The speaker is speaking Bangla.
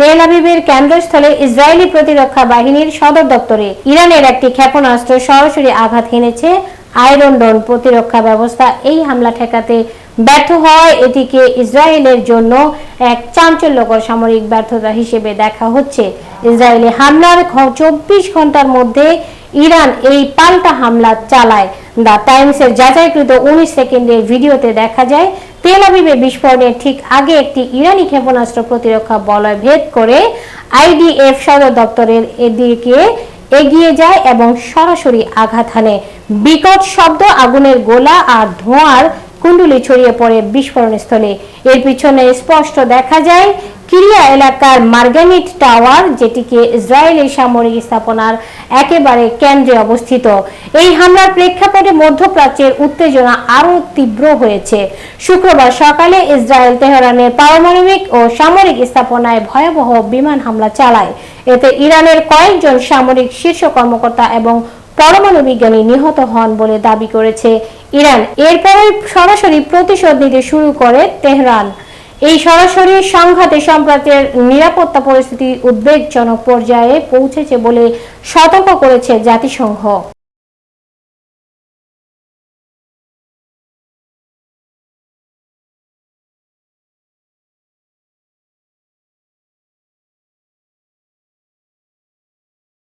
তেল আবিবের কেন্দ্রস্থলে ইসরায়েলি প্রতিরক্ষা বাহিনীর সদর দপ্তরে ইরানের একটি ক্ষেপণাস্ত্র সরাসরি আঘাত হেনেছে আয়রন ডোন প্রতিরক্ষা ব্যবস্থা। এই হামলা ঠেকাতে ব্যর্থ হওয়ায় এটিকে ইসরায়েলের জন্য এক চাঞ্চল্যকর সামরিক ব্যর্থতা হিসেবে দেখা হচ্ছে। ইসরায়েলি হামলার চব্বিশ ঘণ্টার মধ্যে ইরান এই পাল্টা হামলা চালায়। দ্য টাইমসের যাচাইকৃত উনিশ সেকেন্ডের ভিডিওতে দেখা যায় তেল আবিবে বিস্ফোরণের ঠিক আগে একটি ইরানি ক্ষেপণাস্ত্র প্রতিরক্ষা বলয় ভেদ করে আইডিএফ সদর দপ্তরের এদিকে এগিয়ে যায় এবং সরাসরি আঘাত হানে। বিকট শব্দ, আগুনের গোলা আর ধোঁয়ার কুণ্ডুলি ছড়িয়ে পড়ে বিস্ফোরণ স্থলে এর পিছনে স্পষ্ট দেখা যায় কিরিয়া এলাকার মার্গানিট টাওয়ার, যেটিকে ইসরায়েলি সামরিক স্থাপনার একেবারে কেন্দ্রে অবস্থিত। এই হামলার প্রেক্ষাপটে মধ্যপ্রাচ্যের উত্তেজনা আরও তীব্র হয়েছে। শুক্রবার সকালে ইসরায়েল তেহরানের পারমাণবিক ও সামরিক স্থাপনায় ভয়াবহ বিমান হামলা চালায়। এতে ইরানের কয়েকজন সামরিক শীর্ষ কর্মকর্তা এবং পরমাণু বিজ্ঞানী নিহত হন বলে দাবি করেছে ইরান। এরপরে সরাসরি প্রতিশোধ নিতে শুরু করে তেহরান। এই সরাসরি সংঘাতে সম্প্রাতের নিরাপত্তা পরিস্থিতি উদ্বেগজনক পর্যায়ে পৌঁছেছে বলে সতর্ক করেছে জাতিসংঘ।